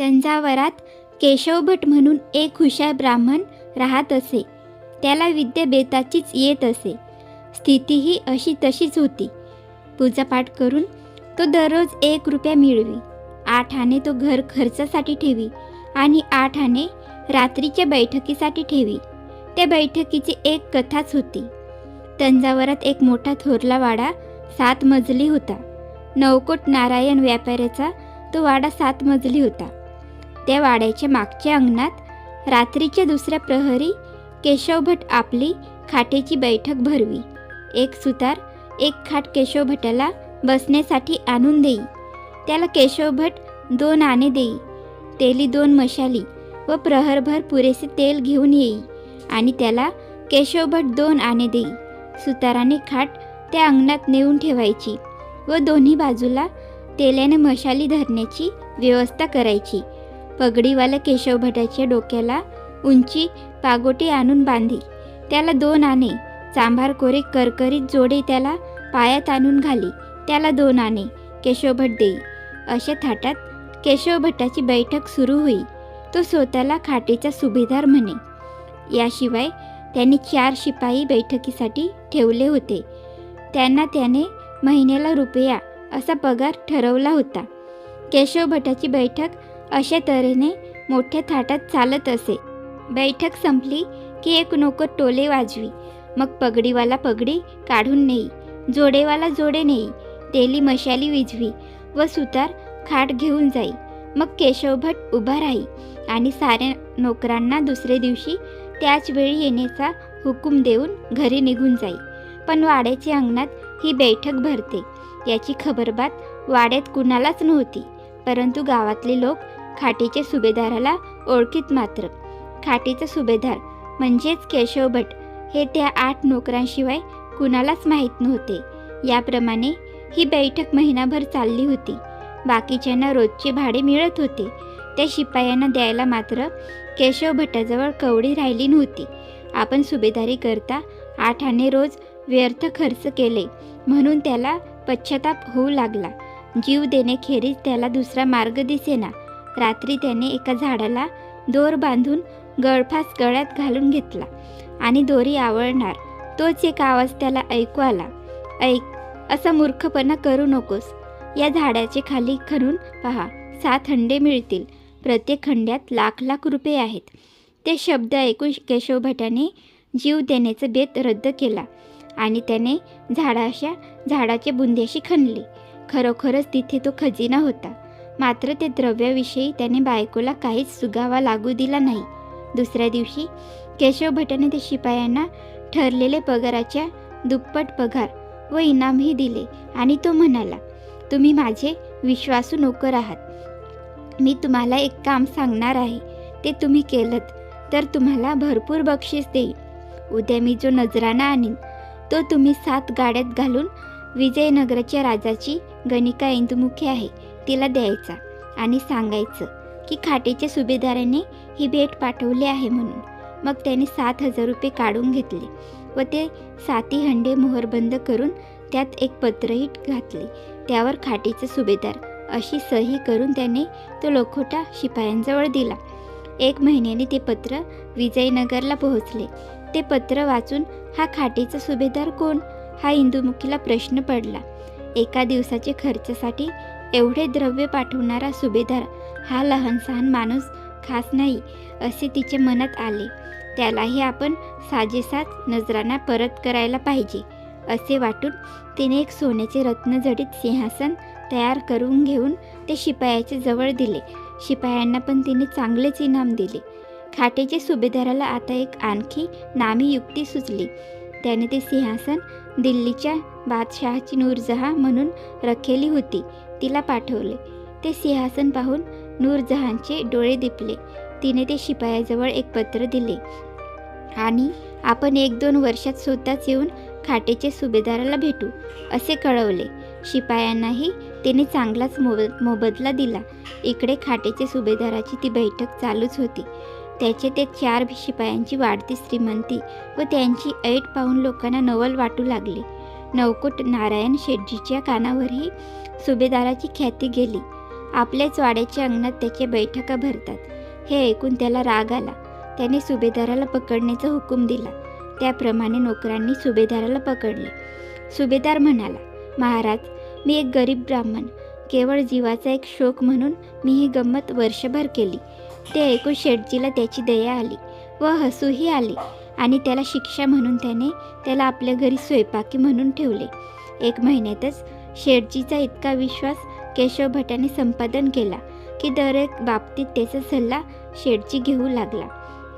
तंजावरात केशव म्हणून एक हुशार ब्राह्मण राहत असे. त्याला विद्या बेताचीच येत असे. स्थितीही अशी तशीच होती. पूजापाठ करून तो दररोज एक रुपया मिळवी. आठ आणे तो घर खर्चासाठी ठेवी आणि आठ आणे रात्रीच्या बैठकीसाठी ठेवी. त्या बैठकीची एक कथाच होती. तंजावरात एक मोठा थोरला वाडा सात मजली होता. नवकोट नारायण व्यापाऱ्याचा तो वाडा सात मजली होता. त्या वाड्याच्या मागच्या अंगणात रात्रीच्या दुसऱ्या प्रहरी केशवभट आपली खाटेची बैठक भरवी. एक सुतार एक खाट केशवभटाला बसण्यासाठी आणून देई. त्याला केशवभट दोन आणे देई. तेली दोन मशाली व प्रहरभर पुरेसे तेल घेऊन येई आणि त्याला केशवभट दोन आणे देई. सुताराने खाट त्या अंगणात नेऊन ठेवायची व दोन्ही बाजूला तेल्याने मशाली धरण्याची व्यवस्था करायची. पगडीवाल्या केशव भटाच्या डोक्याला उंची पागोटी आणून बांधी त्याला दोन आणे चांभार कोरे करकरीत जोडे त्याला पायात आणून घाली. त्याला दोन आणे केशवभट देई. अशा थाटात केशवभट्टाची बैठक सुरू होई. तो स्वतःला खाटेचा सुभेदार म्हणे. याशिवाय त्याने चार शिपाई बैठकीसाठी ठेवले होते. त्यांना त्याने महिन्याला रुपया असा पगार ठरवला होता. केशवभटाची बैठक अशा तऱ्हेने मोठ्या थाटात चालत असे. बैठक संपली की एक नोकर टोले वाजवी. मग पगडीवाला पगडी काढून नेई जोडेवाला जोडे नेई तेली मशाली विझवी व सुतार खाट घेऊन जाई. मग केशवभट उभा राही आणि साऱ्या नोकरांना दुसरे दिवशी त्याच वेळी येण्याचा हुकूम देऊन घरी निघून जाई. पण वाड्याच्या अंगणात ही बैठक भरते. याची खबरबात वाड्यात कुणालाच नव्हती परंतु गावातले लोक खाटीच्या सुभेदाराला ओळखीत मात्र. खाटीचा सुभेदार म्हणजेच केशव भट. हे त्या आठ नोकरांशिवाय कुणालाच माहीत नव्हते. याप्रमाणे ही बैठक महिनाभर चालली होती. बाकीच्यांना रोजचे भाडे मिळत होते. त्या शिपायांना द्यायला मात्र केशव भटाजवळ कवडी राहिली नव्हती. आपण सुभेदारी करता आठाने रोज व्यर्थ खर्च केले म्हणून त्याला पश्चाताप होऊ लागला. जीव देण्याखेरीज त्याला दुसरा मार्ग दिसेना. रात्री त्याने एका झाडाला दोर बांधून गळफास गळ्यात घालून घेतला आणि दोरी आवळणार. तोच एक आवाज त्याला ऐकू आला. ऐक असा मूर्खपणा करू नकोस. या झाडाचे खाली खणून पहा सात हंडे मिळतील. प्रत्येक खंड्यात लाख लाख रुपये आहेत. ते शब्द ऐकून केशव भटाने जीव देण्याचा बेत रद्द केला आणि त्याने झाडाशा झाडाचे बुंद्याशी खणले. खरोखरच तिथे तो खजिना होता. मात्र ते द्रव्याविषयी त्याने बायकोला काहीच सुगावा लागू दिला नाही. दुसऱ्या दिवशी केशव भटाने त्या शिपायांना ठरलेले पगाराच्या दुप्पट पगार व इनामही दिले आणि तो म्हणाला तुम्ही माझे विश्वासू नोकर आहात. मी तुम्हाला एक काम सांगणार आहे. ते तुम्ही केलं तर तुम्हाला भरपूर बक्षीस देईन. उद्या मी जो नजराणा आणीन तो तुम्ही सात गाड्यात घालून विजयनगरच्या राजाची गणिका इंदुमुखी आहे. तिला द्यायचा आणि सांगायचं की खाटेच्या सुभेदाराने ही भेट पाठवली आहे म्हणून. मग त्याने सात हजार रुपये काढून घेतले व ते साती हंडे मोहरबंद करून त्यात एक पत्रही घातले. त्यावर खाटीचा सुभेदार अशी सही करून त्याने तो लोखोटा शिपायांजवळ दिला. एक महिन्याने ते पत्र विजयनगरला पोहोचले. ते पत्र वाचून हा खाटीचा सुभेदार कोण? हा इंदुमुखीला प्रश्न पडला. एका दिवसाच्या खर्चासाठी एवढे द्रव्य पाठवणारा सुभेदार हा लहानसहान माणूस खास नाही असे तिचे मनात आले. त्यालाही आपण साजेसात नजराना परत करायला पाहिजे असे वाटून तिने एक सोन्याचे रत्नजडित सिंहासन तयार करून घेऊन ते शिपायाच्या जवळ दिले. शिपायांना पण तिने चांगलेच इनाम दिले. खाटेच्या सुभेदाराला आता एक आणखी नामी युक्ती सुचली. त्याने ते सिंहासन दिल्लीच्या बादशहाची नूरजहा म्हणून रखेली होती. तिला पाठवले. ते सिंहासन पाहून नूरजहानचे डोळे दिपले. तिने ते शिपायाजवळ एक पत्र दिले. आणि आपण एक दोन वर्षात स्वतःच येऊन खाटेच्या सुभेदाराला भेटू असे कळवले. शिपायांनाही तिने चांगलाच मोब मोबदला दिला. इकडे खाटेच्या सुभेदाराची ती बैठक चालूच होती. त्याचे ते चार शिपायांची वाढती श्रीमंती व त्यांची ऐट पाहून लोकांना नवल वाटू लागली. नवकुट नारायण शेटजीच्या कानावरही सुभेदाराची ख्याती गेली. आपल्याच वाड्याच्या अंगणात त्याच्या बैठका भरतात. हे ऐकून त्याला राग आला. त्याने सुभेदाराला पकडण्याचा हुकूम दिला. त्याप्रमाणे नोकरांनी सुभेदाराला पकडले. सुभेदार म्हणाला महाराज मी एक गरीब ब्राह्मण. केवळ जीवाचा एक शोक म्हणून मी ही गंमत वर्षभर केली. ते ऐकून शेटजीला त्याची दया आली व हसूही आली. आणि त्याला शिक्षा म्हणून त्याने त्याला आपल्या घरी स्वयंपाकी म्हणून ठेवले. एक महिन्यातच शेठजीचा इतका विश्वास केशव भटाने संपादन केला की दर एक बाबतीत त्याचा सल्ला शेठजी घेऊ लागला.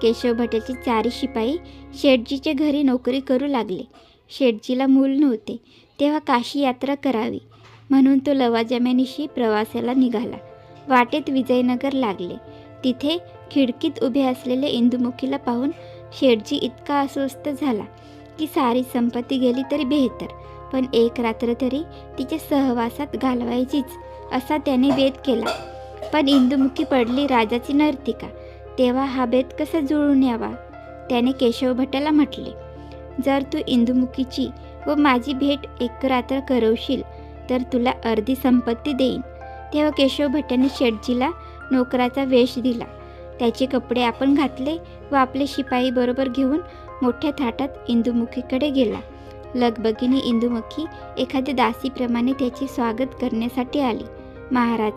केशव भटाचे चारी शिपाई शेठजीच्या घरी नोकरी करू लागले. शेठजीला मूल नव्हते तेव्हा काशी यात्रा करावी म्हणून तो लवाजम्यानिशी प्रवासाला निघाला. वाटेत विजयनगर लागले. तिथे खिडकीत उभे असलेले इंदुमुखीला पाहून शेठजी इतका अस्वस्थ झाला की सारी संपत्ती गेली तरी बेहतर. पण एक रात्र तरी तिच्या सहवासात घालवायचीच असा त्याने वेध केला. पण इंदुमुखी पडली राजाची नर्तिका. तेव्हा हा बेत कसा जुळून यावा? त्याने केशव म्हटले जर तू इंदुमुखीची व माझी भेट एक रात्र करवशील तर तुला अर्धी संपत्ती देईन. तेव्हा केशव शेटजीला नोकराचा वेश दिला. त्याचे कपडे आपण घातले व आपले शिपाई बरोबर घेऊन मोठ्या थाटात इंदुमुखीकडे गेला. लगबगीने इंदुमुखी एखाद्या दासीप्रमाणे त्याचे स्वागत करण्यासाठी आली. महाराज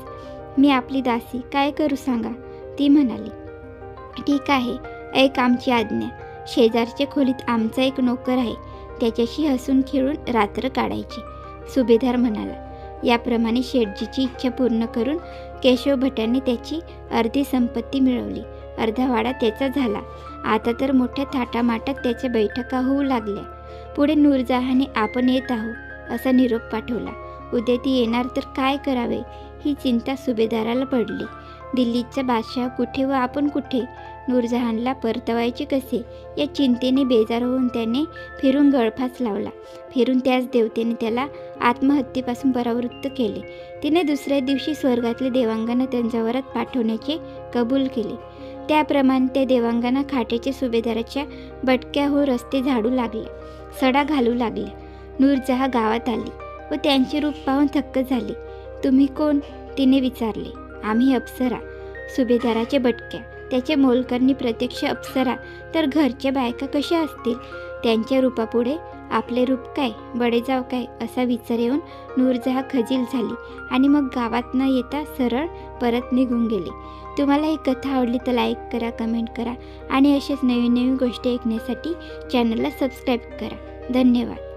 मी आपली दासी काय करू सांगा? ती म्हणाली. ठीक आहे ऐक आमची आज्ञा. शेजारच्या खोलीत आमचा एक नोकर आहे. त्याच्याशी हसून खेळून रात्र काढायची. सुभेदार म्हणाला. याप्रमाणे शेटजीची इच्छा पूर्ण करून केशव भटांनी त्याची अर्धी संपत्ती मिळवली. अर्धा वाडा त्याचा झाला. आता तर मोठ्या थाटामाटात त्याच्या बैठका होऊ लागल्या. पुढे नूरजहाने आपण येत आहोत असा निरोप पाठवला. उद्या ती येणार तर काय करावे ही चिंता सुभेदाराला पडली. दिल्लीचा बादशाह कुठे व आपण कुठे? नूरजहानला परतवायचे कसे? या चिंतेने बेजार होऊन त्याने फिरून गळफास लावला. फिरून त्याच देवतेने त्याला आत्महत्येपासून परावृत्त केले. तिने दुसऱ्या दिवशी स्वर्गातले देवांगना त्यांच्या वरात पाठवण्याचे कबूल केले. त्याप्रमाणे त्या देवांगांना खाटेच्या सुभेदाराच्या बटक्या हो रस्ते झाडू लागले सडा घालू लागले. नूरजहा गावात आली व त्यांचे रूप पाहून थक्क झाली. तुम्ही कोण? तिने विचारले. आम्ही अप्सरा. सुभेदाराचे बटक्या. त्याचे मोलकरणी प्रत्यक्ष अप्सरा. तर घरच्या बायका कशा असतील? त्यांच्या रूपापुढे आपले रूप काय? बडेजाव काय? असा विचार येऊन नूरजहा खजील झाली आणि मग गावात न येता सरळ परत निघून गेली. तुम्हाला ही कथा आवडली तर लाईक करा कमेंट करा आणि असेच नवीन नवीन गोष्टी ऐकण्यासाठी चॅनलला सबस्क्राईब करा. धन्यवाद.